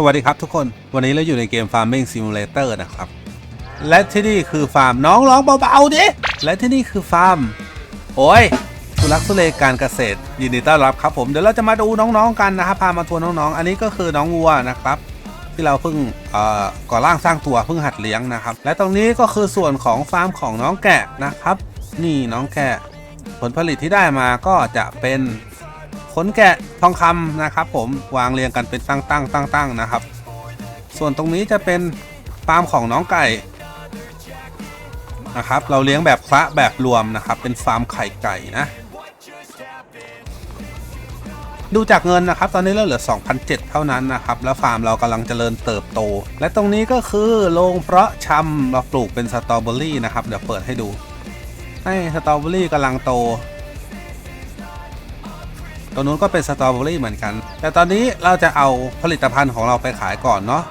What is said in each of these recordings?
สวัสดีครับทุกคน วันนี้เราอยู่ในเกม Farming Simulator นะครับ และที่นี่คือฟาร์มน้องร้องเบาๆดิ และที่นี่คือฟาร์ม โอ้ยทุลักทุเลการเกษตร ยินดีต้อนรับครับผม เดี๋ยวเราจะมาดูน้องๆกันนะครับ พามาทัวร์น้องๆ อันนี้ก็คือน้องวัวนะครับ ที่เราเพิ่งเอ่อก่อร่างสร้างตัวเพิ่งหัดเลี้ยงนะครับ และตรงนี้ก็คือส่วนของฟาร์มของน้องแกะนะครับ นี่น้องแกะ ผลผลิตที่ได้มาก็จะเป็น ขนแกะทองคำนะครับ ผมวางเรียงกันเป็นตั้งตั้งตั้งตั้งนะครับ ส่วนตรงนี้จะเป็นฟาร์มของน้องไก่นะครับ เราเลี้ยงแบบคละแบบรวมนะครับ เป็นฟาร์มไข่ไก่นะ ดูจากเงินนะครับ ตอนนี้เราเหลือ 2,007เท่านั้นนะครับ แล้วฟาร์มเรากำลังเจริญเติบโต และตรงนี้ก็คือโรงเพาะชำเราปลูกเป็นสตรอเบอรี่นะครับ เดี๋ยวเปิดให้ดู ให้สตรอเบอรี่กำลังโต ตัวนู้นก็เป็นสตรอเบอรี่เหมือนกัน แต่ตอนนี้เราจะเอาผลิตภัณฑ์ของเราไปขายก่อนเนาะ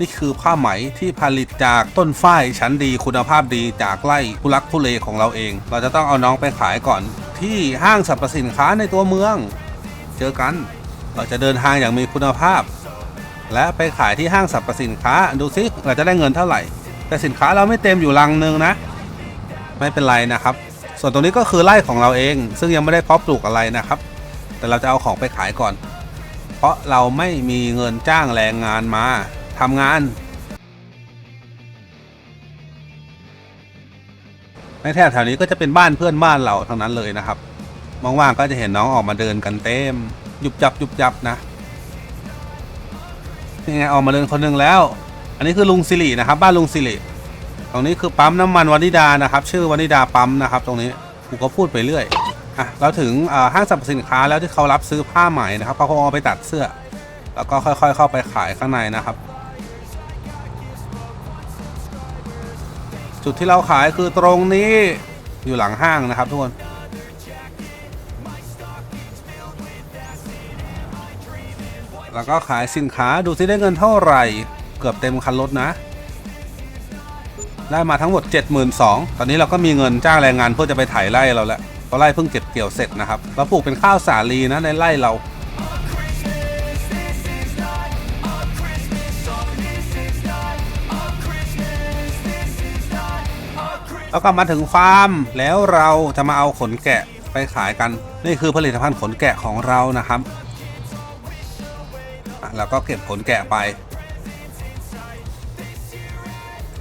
นี่คือผ้าไหมที่ผลิตจากต้นฝ้ายชั้นดีคุณภาพดีจากไร่ทุลักทุเลของเราเอง เราจะต้องเอาน้องไปขายก่อน ที่ห้างสรรพสินค้าในตัวเมือง เจอกัน เราจะเดินทางอย่างมีคุณภาพ และไปขายที่ห้างสรรพสินค้าดูซิเราจะได้เงินเท่าไหร่ แต่สินค้าเราไม่เต็มอยู่ลังนึงนะ ไม่เป็นไรนะครับ ส่วนตรงนี้ก็คือไร่ของเราเอง ซึ่งยังไม่ได้เพาะปลูกอะไรนะครับ แต่เราจะเอาของไปขายก่อน เพราะเราไม่มีเงินจ้างแรงงานมาทำงาน ในแถบแถวนี้ก็จะเป็นบ้านเพื่อนบ้านเราทั้งนั้นเลยนะครับว่างๆก็จะเห็นน้องออกมาเดินกันเต็มยุบจับยุบจับนะนี่ไงออกมาเดินคนหนึ่งแล้ว อันนี้คือลุงสิรินะครับ บ้านลุงสิริตรงนี้คือปั๊มน้ำมันวานิดานะครับ ชื่อวานิดาปั๊มนะครับ ตรงนี้กูก็พูดไปเรื่อย อะเราถึงห้างสรรพสินค้าแล้วที่เขารับซื้อผ้าไหม่นะครับเขาคงเอาไปตัดเสื้อ แล้วก็ค่อยๆ เข้าไปขายข้างในนะครับ จุดที่เราขายคือตรงนี้อยู่หลังห้างนะครับทุกคนแล้วก็ขายสินค้าดูซิได้เงินเท่าไหร่ เกือบเต็มคันรถนะ ได้มาทั้งหมด 72,000ตอนนี้เราก็มีเงินจ้างแรงงานเพื่อจะไปไถไร่เราแล้ว เพราะไร่เพิ่งเก็บเกี่ยวเสร็จนะครับเราปลูกเป็นข้าวสาลีนะในไร่เราแล้วก็มาถึงฟาร์มแล้วเราจะมาเอาขนแกะไปขายกัน นี่คือผลิตภัณฑ์ขนแกะของเรานะครับแล้วก็เก็บขนแกะไป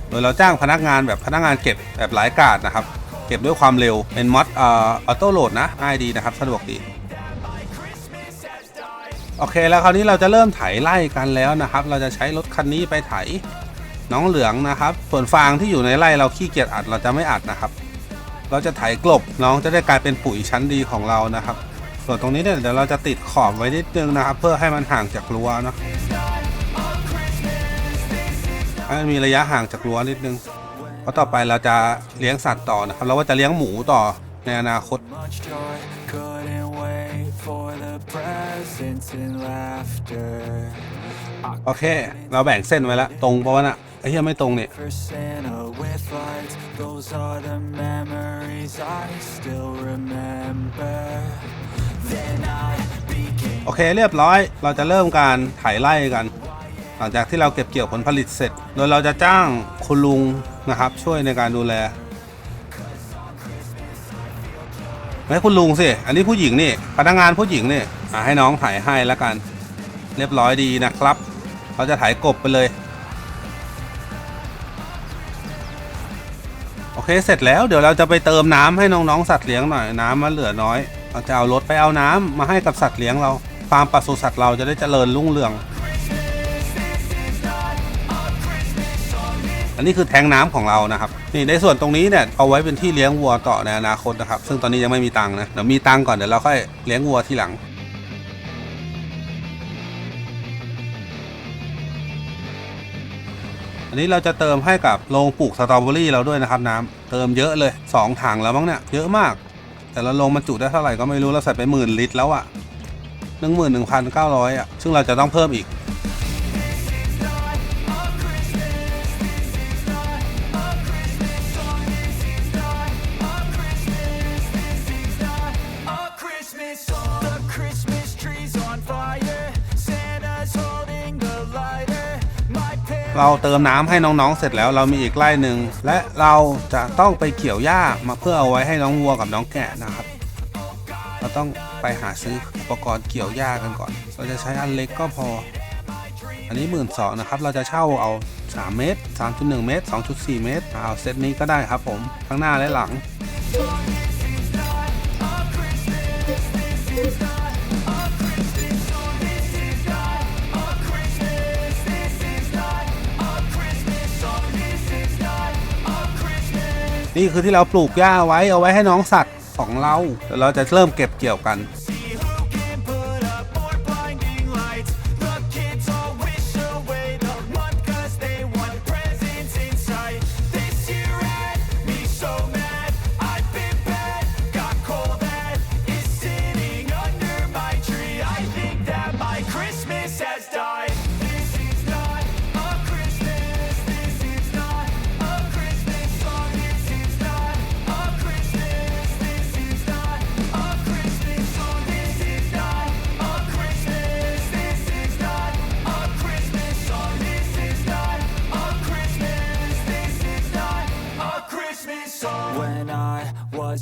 โดยเราจ้างพนักงานแบบพนักงานเก็บแบบหลายกาดนะครับ เก็บด้วยความเร็ว เป็นมอดอ่อออโต้โหลดนะง่ายดีนะครับ สะดวกดีโอเคแล้วคราวนี้เราจะเริ่มไถไล่กันแล้วนะครับ เราจะใช้รถคันนี้ไปไถน้องเหลืองนะครับ ส่วนฟางที่อยู่ในไร่เราขี้เกียจอัดเราจะไม่อัดนะครับ เราจะไถกลบน้องจะได้กลายเป็นปุ๋ยชั้นดีของเรานะครับ ส่วนตรงนี้เนี่ยเดี๋ยวเราจะติดขอบไว้นิดนึงนะครับ เพื่อให้มันห่างจากรั้วเนาะให้มันมีระยะห่างจากรั้วนิดนึง เพราะต่อไปเราจะเลี้ยงสัตว์ต่อนะครับเราว่าจะเลี้ยงหมูต่อในอนาคต โอเค เราแบ่งเส้นไว้แล้วตรงปะวะน่ะไอ้เหี้ยไม่ตรงเนี่ย โอเคเรียบร้อย เราจะเริ่มการไถไล่กัน หลังจากที่เราเก็บเกี่ยวผลผลิตเสร็จ โดยเราจะจ้างคุณลุง นะครับ ช่วยในการดูแลไม่คุณลุงสิ อันนี้ผู้หญิงนี่ พนักงานผู้หญิงนี่ให้น้องถ่ายให้แล้วกัน เรียบร้อยดีนะครับเราจะถ่ายกบไปเลย โอเค เสร็จแล้ว เดี๋ยวเราจะไปเติมน้ำให้น้องๆสัตว์เลี้ยงหน่อย น้ำมันเหลือน้อย เราจะเอารถไปเอาน้ำมาให้กับสัตว์เลี้ยงเรา ฟาร์มปศุสัตว์เราจะได้เจริญรุ่งเรือง อันนี้คือแทงน้ำของเรานะครับนี่ในส่วนตรงนี้เนี่ยเอาไว้เป็นที่เลี้ยงวัวต่อในอนาคตนะครับ ซึ่งตอนนี้ยังไม่มีตังค์นะเดี๋ยวมีตังค์ก่อนเดี๋ยวเราค่อยเลี้ยงวัวทีหลังอันนี้เราจะเติมให้กับโรงปลูกสตรอเบอรี่เราด้วยนะครับน้ำเติมเยอะเลยสองถังแล้วมั้งเนี่ยเยอะมาก แต่ละโรงมันจุได้เท่าไหร่ก็ไม่รู้เราใส่ไปหมื่นลิตรแล้วอะหนึ่งหมื่นหนึ่งพันเก้าร้อยอะซึ่งเราจะต้องเพิ่มอีก เราเติมน้ำให้น้องๆ เสร็จแล้วเรามีอีกไร่หนึ่งและเราจะต้องไปเกี่ยวหญ้ามาเพื่อเอาไว้ให้น้องวัวกับน้องแกะนะครับ เราต้องไปหาซื้ออุปกรณ์เกี่ยวหญ้ากันก่อน เราจะใช้อันเล็กก็พอ อันนี้หมื่นสองนะครับ เราจะเช่าเอา 3 เมตร 3.1 เมตร 2.4 เมตรเอาเซตนี้ก็ได้ครับผมข้งหน้าและหลัง นี่คือที่เราปลูกหญ้าไว้เอาไว้ให้น้องสัตว์ของเราเราจะเริ่มเก็บเกี่ยวกัน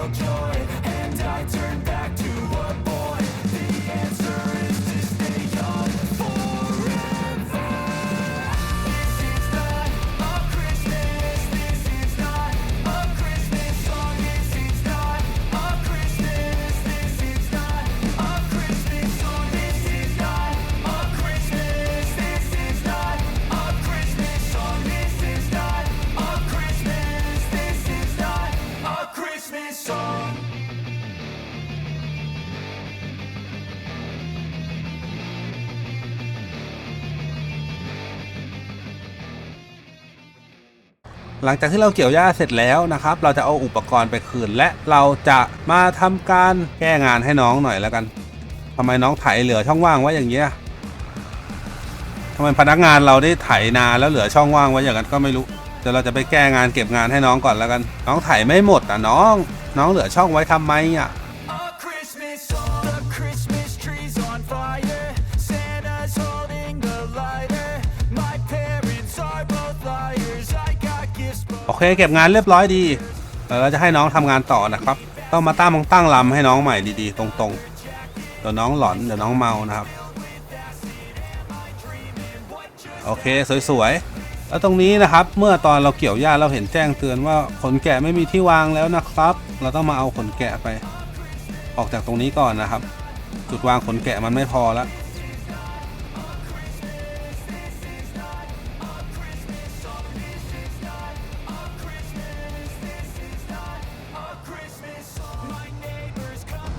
Feel joy, and I turn ลังจากที่เราเกี่ยวหญ้าเสร็จแล้วนะครับ เราจะเอาอุปกรณ์ไปคืน และเราจะมาทำการแก้งานให้น้องหน่อยแล้วกันทำไมน้องไถเหลือช่องว่างไว้อย่างเงี้ยทำไมพนักงานเราได้ไถนาแล้วเหลือช่องว่างไว้อย่างนั้นก็ไม่รู้เดี๋ยวเราจะไปแก้งานเก็บงานให้น้องก่อนแล้วกัน น้องไถไม่หมดอะน้อง น้องเหลือช่องไว้ทำไมอะ เคเก็บงานเรียบร้อยดีเดี๋ยวเราจะให้น้องทำงานต่อนะครับ ต้องมาตั้งมงตั้งลำให้น้องใหม่ดีๆ ตรงๆเดี๋ยวน้องหลอนเดี๋ยวน้องเมานะครับ โอเคสวยๆแล้วตรงนี้นะครับ เมื่อตอนเราเกี่ยวหญ้าเราเห็นแจ้งเตือนว่าขนแกะไม่มีที่วางแล้วนะครับ เราต้องมาเอาขนแกะไป ออกจากตรงนี้ก่อนนะครับ จุดวางขนแกะมันไม่พอแล้ว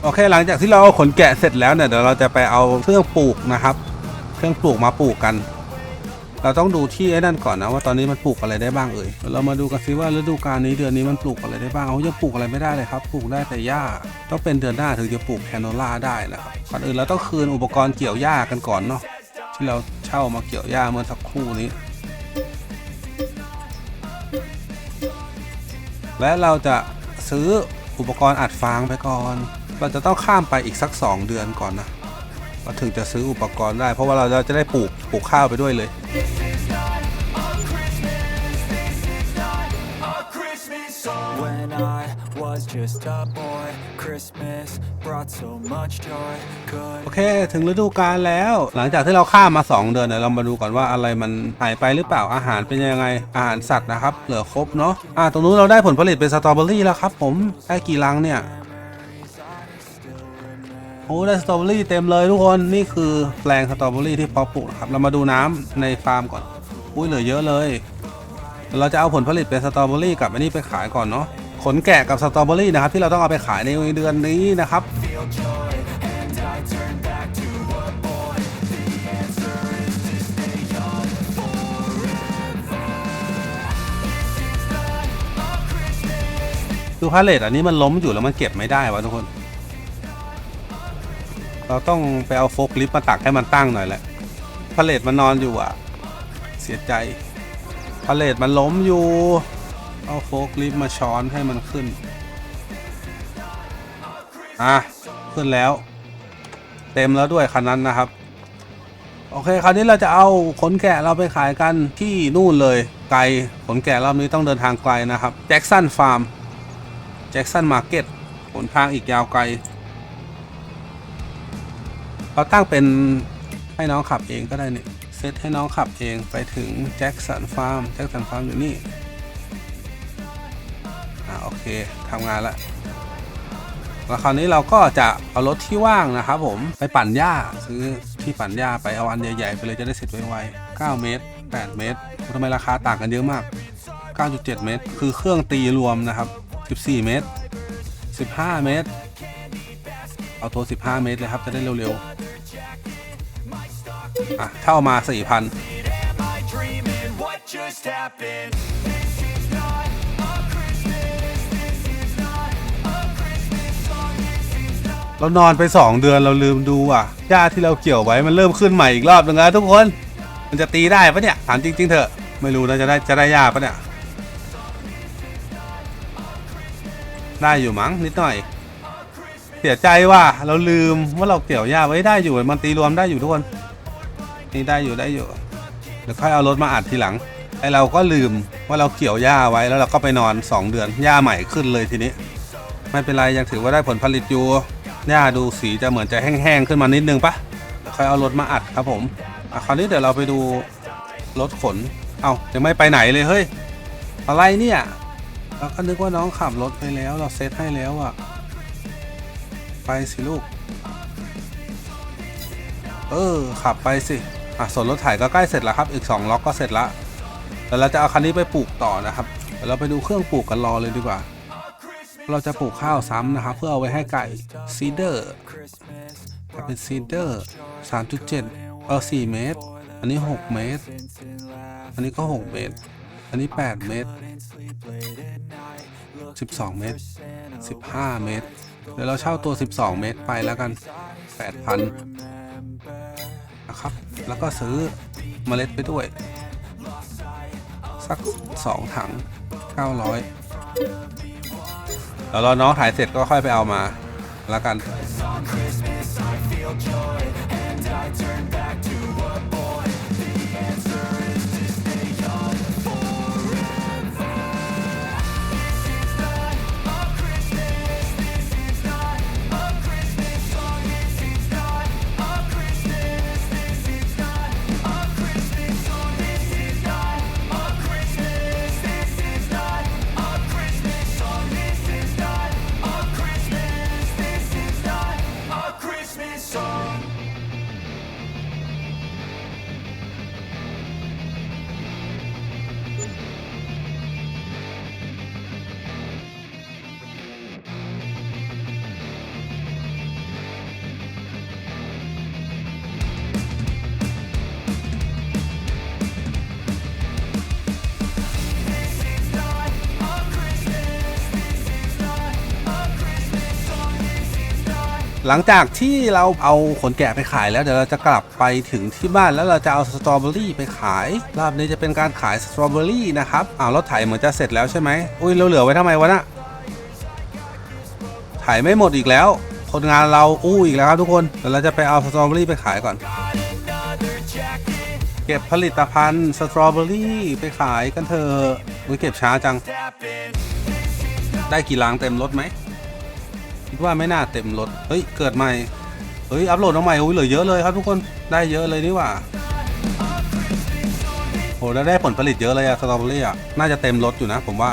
โอเคหลังจากที่เราเอาขนแกะเสร็จแล้วเนี่ยเดี๋ยวเราจะไปเอาเครื่องปลูกนะครับ เครื่องปลูกมาปลูกกัน เราต้องดูที่ไอ้นั่นก่อนนะว่าตอนนี้มันปลูกอะไรได้บ้างเอ่ยเรามาดูกันซิว่าฤดูกาลนี้เดือนนี้มันปลูกอะไรได้บ้างเอายังปลูกอะไรไม่ได้เลยครับปลูกได้แต่หญ้าต้องเป็นเดือนหน้าถึงจะปลูกแคนโนล่าได้นะครับก่อนอื่นเราต้องคืนอุปกรณ์เกี่ยวหญ้ากันก่อนเนาะที่เราเช่ามาเกี่ยวหญ้าเมื่อสักครู่นี้และเราจะซื้ออุปกรณ์อัดฟางไปก่อน เราจะต้องข้ามไปอีกสัก 2 เดือนก่อนนะเราถึงจะซื้ออุปกรณ์ได้ เพราะว่าเราจะได้ปลูกปลูกข้าวไปด้วยเลย a Christmas song. When I was just a boy, Christmas brought so much joy. Could โอเค ถึงฤดูกาลแล้ว หลังจากที่เราข้ามมา 2 เดือนเนี่ยเรามาดูก่อนว่าอะไรมันหายไปหรือเปล่าอาหารเป็นยังไง อาหารสัตว์นะครับ เหลือครบเนาะอ่าตรงนู้นเราได้ผลผลิตเป็นสตรอเบอรี่แล้วครับผม ได้กี่ลังเนี่ยโโอ้ได้สตรอเบอรี่เต็มเลยทุกคนนี่คือแปลงสตรอเบอรี่ที่พอปลูกครับเรามาดูน้ำในฟาร์มก่อนอุ้ยเหลือเยอะเลย เราจะเอาผลผลิตเป็นสตรอเบอรี่กับอันนี้ไปขายก่อนเนาะขนแกะกับสตรอเบอรี่นะครับที่เราต้องเอาไปขายในเดือนนี้นะครับคือพาเลตอันนี้มันล้มอยู่แล้วมันเก็บไม่ได้วะทุกคน เราต้องไปเอาโฟกลิฟต์มาตักให้มันตั้งหน่อยแหละพาเลทมันนอนอยู่อะ เสียใจพาเลทมันล้มอยู่ เอาโฟกลิฟต์มาช้อนให้มันขึ้น อะ ขึ้นแล้ว เต็มแล้วด้วยคันนั้นนะครับ โอเค คราวนี้เราจะเอาขนแกะเราไปขายกันที่นู่นเลย ไกลขนแกะรอบนี้ต้องเดินทางไกลนะครับแจ็คสันฟาร์มแจ็คสันมาร์เก็ต หนทางอีกยาวไกล เราตั้งเป็นให้น้องขับเองก็ได้นี่เซตให้น้องขับเองไปถึงแจ็คสันฟาร์มแจ็คสันฟาร์มอยู่นี่อ่าโอเคทำงานแล้วแล้วคราวนี้เราก็จะเอารถที่ว่างนะครับผมไปปั่นหญ้าซื้อที่ปั่นหญ้าไปเอาอันใหญ่ๆไปเลยจะได้เสร็จไวๆ9เมตร 8 เมตรทำไมราคาต่างกันเยอะมาก 9.7 เมตร คือเครื่องตีรวมนะครับ 14 เมตร 15 เมตร เอาตัว 15 เมตรเลยครับ จะได้เร็วๆ อะเท่ามา 4,000เรานอนไป 2 เดือนเราลืมดูอะหญ้าที่เราเกี่ยวไว้มันเริ่มขึ้นใหม่อีกรอบนึงแล้วทุกคน มันจะตีได้ปะเนี่ยถามจริง ๆ เถอะ ไม่รู้นะจะได้จะได้หญ้าปะเนี่ย ได้อยู่มั้งนิดหน่อย เสียใจว่าเราลืมว่าเราเกี่ยวหญ้าไว้ได้อยู่มันตีรวมได้อยู่ทุกคนนี่ได้อยู่ได้อยู่เดี๋ยวค่อยเอารถมาอัดทีหลังไอเราก็ลืมว่าเราเกี่ยวหญ้าไว้แล้วเราก็ไปนอน 2 เดือนหญ้าใหม่ขึ้นเลยทีนี้ ไม่เป็นไรยังถือว่าได้ผลผลิตอยู่หญ้าดูสีจะเหมือนจะแห้งๆขึ้นมานิดนึงปะเดี๋ยวค่อยเอารถมาอัดครับผมอะคราวนี้เดี๋ยวเราไปดูรถขนเอา้ายังไม่ไปไหนเลยเฮ้ยอะไรเนี่ยเราก็นึกว่าน้องขับรถไปแล้ว เราเซตให้แล้วอะ ไปสิลูก เออ ขับไปสิ อะ ส่วนรถไถก็ใกล้เสร็จแล้วครับ อีก 2 ล็อกก็เสร็จละแล้วเราจะเอาคันนี้ไปปลูกต่อนะครับเดี๋ยวเราไปดูเครื่องปลูกกันรอเลยดีกว่า เราจะปลูกข้าวซ้ำนะครับ เพื่อเอาไว้ให้ไก่ซีเดอร์เป็นซีเดอร์3.7 เออ 4 เมตร อันนี้ 6 เมตร อันนี้ก็ 6 เมตร อันนี้ 8 เมตร 12 เมตร 15 เมตร เดี๋ยวเราเช่าตัว 12 เมตรไปแล้วกัน 8,000 นะครับ แล้วก็ซื้อเมล็ดไปด้วย สัก 2 ถัง 900แล้วรอน้องถ่ายเสร็จก็ค่อยไปเอามาแล้วกัน Christmas, I feel joy, and I turn back to หลังจากที่เราเอาขนแกะไปขายแล้วเดี๋ยวเราจะกลับไปถึงที่บ้านแล้วเราจะเอาสตรอเบอรี่ไปขายรอบนี้จะเป็นการขายสตรอเบอรี่นะครับอ้าวรถไถเหมือนจะเสร็จแล้วใช่ไหมอุ้ยเราเหลือไว้ทำไมวะน่ะไถไม่หมดอีกแล้ว คนงานเราอู้อีกแล้วครับทุกคนเดี๋ยวเราจะไปเอาสตรอเบอรี่ไปขายก่อน เก็บผลิตภัณฑ์สตรอเบอรี่ไปขายกันเถอะอุ้ยเก็บช้าจัง ได้กี่ลังเต็มรถไหม ว่าไม่น่าเต็มรถ เฮ้ย เกิดใหม่ เฮ้ย อัพโหลดมาใหม่อุ้ยเหลือเยอะเลยครับทุกคน ได้เยอะเลยนี่ว่าโหแล้วได้ผลผลิตเยอะเลยอะสตรอเบอรี่อะน่าจะเต็มรถอยู่นะผมว่า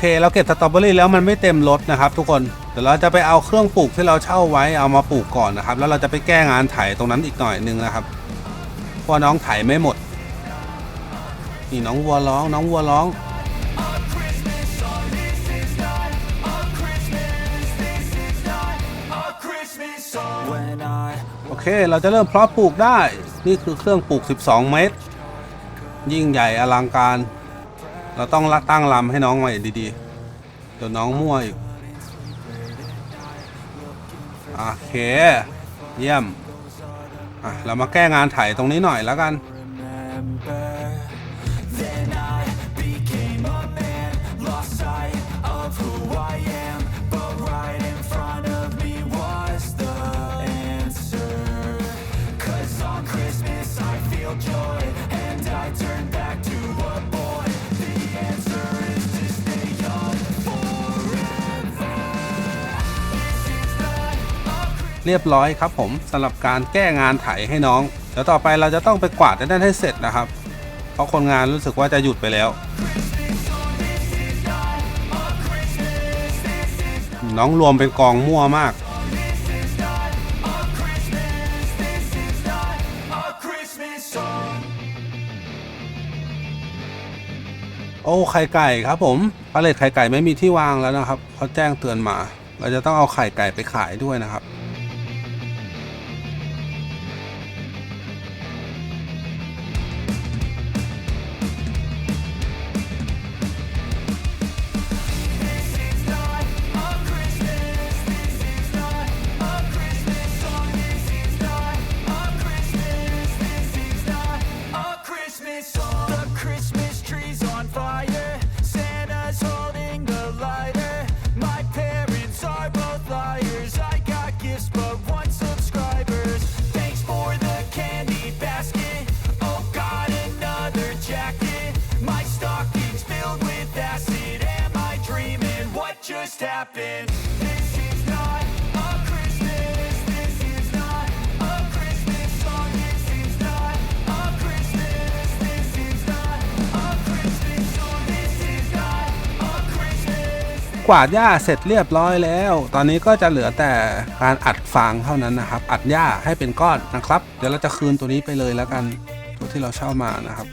เคเคเราเก็บสตรอเบอรี่แล้วมันไม่เต็มรถนะครับทุกคนเดี๋ยวเราจะไปเอาเครื่องปลูกที่เราเช่าไว้เอามาปลูกก่อนนะครับ แล้วเราจะไปแก้งานไถตรงนั้นอีกหน่อยนึงนะครับเพราะน้องไถไม่หมดนี่น้องวัวร้อง น้องวัวร้องโอเค เราจะเริ่มเพาะปลูกได้ นี่คือเครื่องปลูก 12 เมตร ยิ่งใหญ่อลังการ เราต้องตั้งลำให้น้องใหม่ดีๆ เดี๋ยวน้องมั่วอีกโอเค เยี่ยม อะ เรามาแก้งานไถตรงนี้หน่อยแล้วกัน เรียบร้อยครับผมสำหรับการแก้งานไถให้น้อง เดี๋ยวต่อไปเราจะต้องไปกวาดให้นั่นให้เสร็จนะครับ เพราะคนงานรู้สึกว่าจะหยุดไปแล้ว น้องรวมเป็นกองมั่วมากโอ้ไข่ไก่ครับผมปลาเลตไข่ไก่ไม่มีที่วางแล้วนะครับเขาแจ้งเตือนมา เราจะต้องเอาไข่ไก่ไปขายด้วยนะครับ วาดหญ้าเสร็จเรียบร้อยแล้ว ตอนนี้ก็จะเหลือแต่การอัดฟางเท่านั้นนะครับ อัดหญ้าให้เป็นก้อนนะครับ เดี๋ยวเราจะคืนตัวนี้ไปเลยแล้วกันตัวที่เราเช่ามานะครับ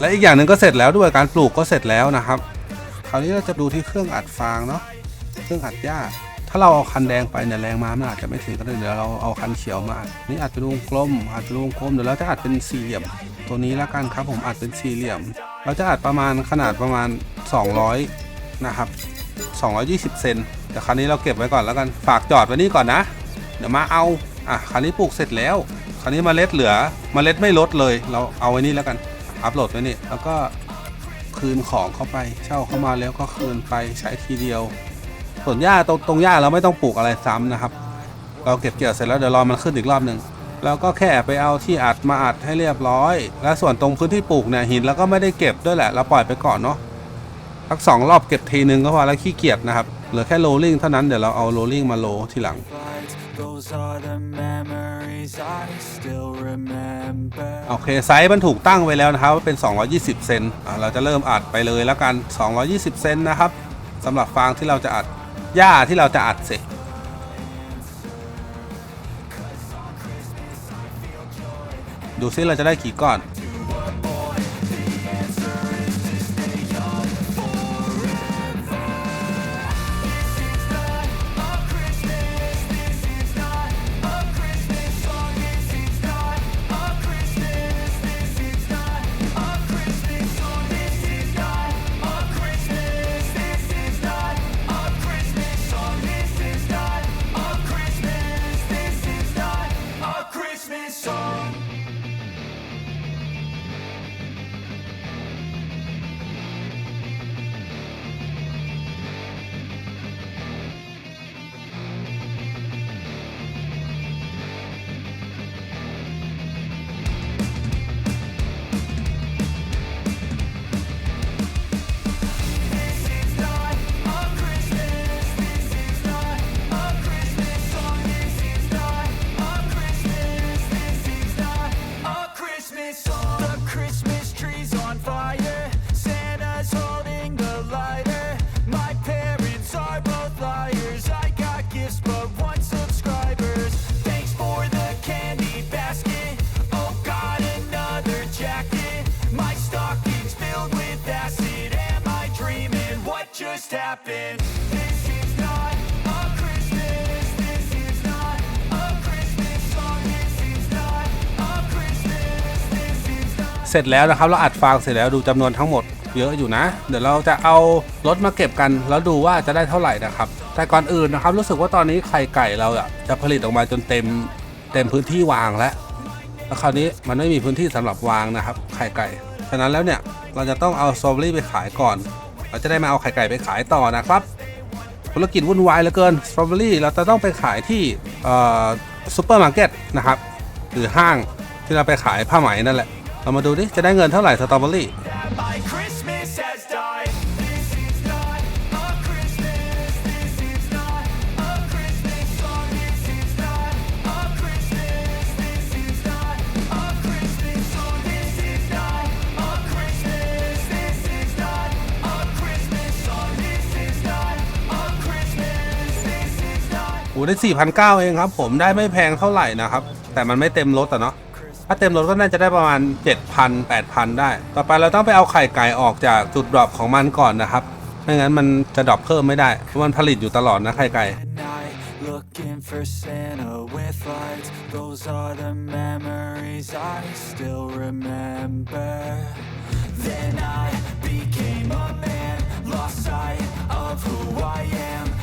และอีกอย่างหนึ่งก็เสร็จแล้วด้วยการปลูกก็เสร็จแล้วนะครับ คราวนี้เราจะดูที่เครื่องอัดฟางเนาะเครื่องอัดหญ้าถ้าเราเอาคันแดงไปเนี่ยแรงม้ามันอาจจะไม่ถึงก็ได้เดี๋ยวเราเอาคันเขียวมาอัดนี่อัดเป็นวงกลมอัดเป็นวงกลมเดี๋ยวเราจะอัดเป็นสี่เหลี่ยม ตัวนี้แล้วกันครับผมอัดเป็นสี่เหลี่ยม เราจะอัดประมาณขนาดประมาณ 200 นะครับ 220 เซนแต่คราวนี้เราเก็บไว้ก่อนแล้วกันฝากจอดไว้นี่ก่อนนะ เดี๋ยวมาเอาอะคราวนี้ปลูกเสร็จแล้วคราวนี้เมล็ดเหลือเมล็ดไม่ลดเลย เราเอาไว้นี่แล้วกันอัพโหลดไว้นี่แล้วก็ คืนของเข้าไป เช่าเข้ามาแล้วก็คืนไปใช้ทีเดียว ส่วนหญ้าตรงตรงหญ้าเราไม่ต้องปลูกอะไรซ้ำนะครับ เราเก็บเกี่ยวเสร็จแล้วเดี๋ยวรอมันขึ้นอีกรอบหนึ่งแล้วก็แค่ไปเอาที่อัดมาอัดให้เรียบร้อย และส่วนตรงพื้นที่ปลูกเนี่ยหินแล้วก็ไม่ได้เก็บด้วยแหละเราปล่อยไปก่อนเนาะสักสองรอบเก็บทีนึงก็พอแล้วขี้เกียจนะครับ เหลือแค่โรลลิ่งเท่านั้นเดี๋ยวเราเอาโรลลิ่งมาโรลทีหลัง โอเค ไซส์มันถูกตั้งไว้แล้วนะครับว่าเป็น 220 เซนอะเราจะเริ่มอัดไปเลยแล้วกัน 220 เซนนะครับสำหรับฟางที่เราจะอัดหญ้าที่เราจะอัดเสร็จดูซิเราจะได้กี่ก้อน tapping. เสร็จแล้วนะครับเราอัดฟังเสร็จแล้วดูจำนวนทั้งหมดเยอะอยู่นะ เดี๋ยวเราจะเอารถมาเก็บกัน แล้วดูว่าจะได้เท่าไหร่นะครับ แต่ก่อนอื่นนะครับ รู้สึกว่าตอนนี้ไข่ไก่เราอะจะผลิตออกมาจนเต็มเต็มพื้นที่วางแล้ว แล้วคราวนี้มันไม่มีพื้นที่สำหรับวางนะครับไข่ไก่ ฉะนั้นแล้วเนี่ยเราจะต้องเอาสตบรี่ไปขายก่อน เราจะได้มาเอาไข่ไก่ไปขายต่อนะครับ ธุรกิจวุ่นวายเหลือเกินสตรอเบอรี่เราจะต้องไปขายที่ซูเปอร์มาร์เก็ตนะครับหรือห้างที่เราไปขายผ้าไหมนั่นแหละ เรามาดูดิจะได้เงินเท่าไหร่สตรอเบอรี่ อ้ได้4 0 0เก้าเองครับ ผมได้ไม่แพงเท่าไหร่นะครับ แต่มันไม่เต็มรถอะเนาะถ้าเต็มรถก็น่าจะได้ประมาณ 7,000 8,000 ได้ ต่อไปเราต้องไปเอาไข่ไก่ออกจากจุดดรอปของมันก่อนนะครับ ไม่งั้นมันจะดรอปเพิ่มไม่ได้เพราะมันผลิตอยู่ตลอดนะไข่ไก่ looking for Santa with lights. Those are the memories I still remember. Then I became a man, lost sight of who I am.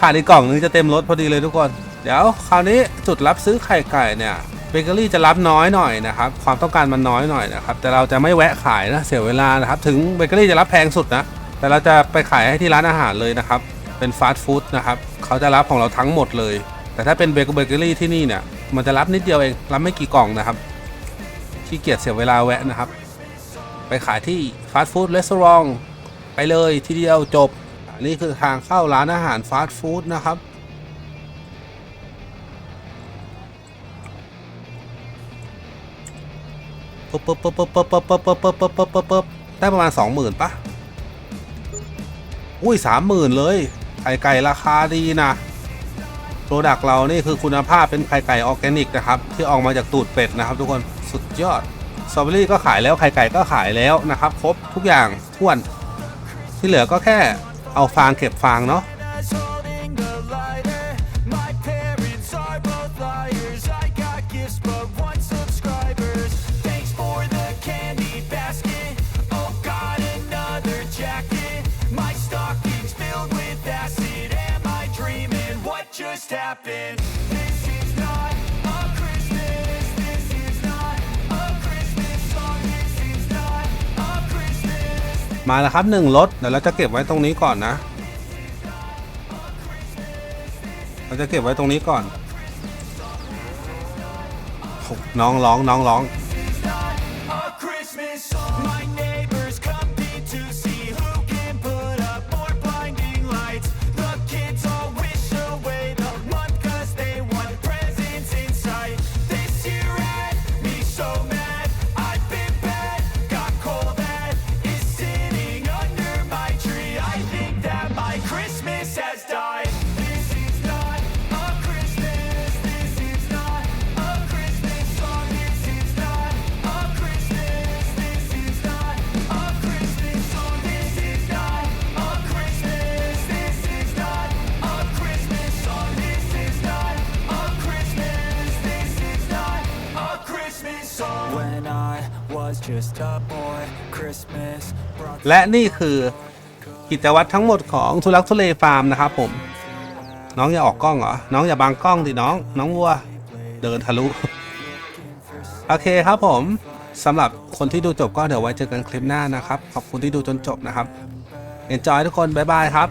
ขาดอีกกล่องนึงจะเต็มรถพอดีเลยทุกคน เดี๋ยวคราวนี้จุดรับซื้อไข่ไก่เนี่ยเบเกอรี่จะรับน้อยหน่อยนะครับ ความต้องการมันน้อยหน่อยนะครับ แต่เราจะไม่แวะขายนะเสียเวลานะครับ ถึงเบเกอรี่จะรับแพงสุดนะ แต่เราจะไปขายให้ที่ร้านอาหารเลยนะครับ เป็นฟาสต์ฟู้ดนะครับ เขาจะรับของเราทั้งหมดเลย แต่ถ้าเป็นเบเกอรี่ที่นี่เนี่ย มันจะรับนิดเดียวเอง รับไม่กี่กล่องนะครับ ขี้เกียจเสียเวลาแวะนะครับ ไปขายที่ฟาสต์ฟู้ดรีสอร์ทไปเลยทีเดียวจบ นนี้คือทางเข้าร้านอาหารฟาสต์ฟู้ดนะครับปุ๊บปุ๊บปุ๊บปุ๊บปุ๊บปุ๊บปุ๊บปุ๊บปุ๊บปุ๊บปุ๊บปุ๊บได้ประมาณสองหมื่นปะอุ้ยสามหมื่นเลยไข่ไก่ราคาดีนะโปรดักเรานี่คือคุณภาพเป็นไข่ไก่ออร์แกนิกนะครับ ที่ออกมาจากตูดเป็ดนะครับ ทุกคนสุดยอดสตรอเบอรี่ก็ขายแล้วไข่ไก่ก็ขายแล้วนะครับ ครบทุกอย่างท้วน ที่เหลือก็แค่ เอาฟางเก็บฟางเนาะ มาแล้วครับหนึ่งรถเดี๋ยวเราจะเก็บไว้ตรงนี้ก่อนนะ เราจะเก็บไว้ตรงนี้ก่อนน้องร้องน้องร้อง และนี่คือกิจวัตรทั้งหมดของทุลักทุเลฟาร์มนะครับผม น้องอย่าออกกล้องเหรอ น้องอย่าบังกล้องดิน้อง น้องวัว เดินทะลุ โอเคครับผมสำหรับคนที่ดูจบก็เดี๋ยวไว้เจอกันคลิปหน้านะครับ ขอบคุณที่ดูจนจบนะครับ เอ็นจอยทุกคน บ๊ายบายครับ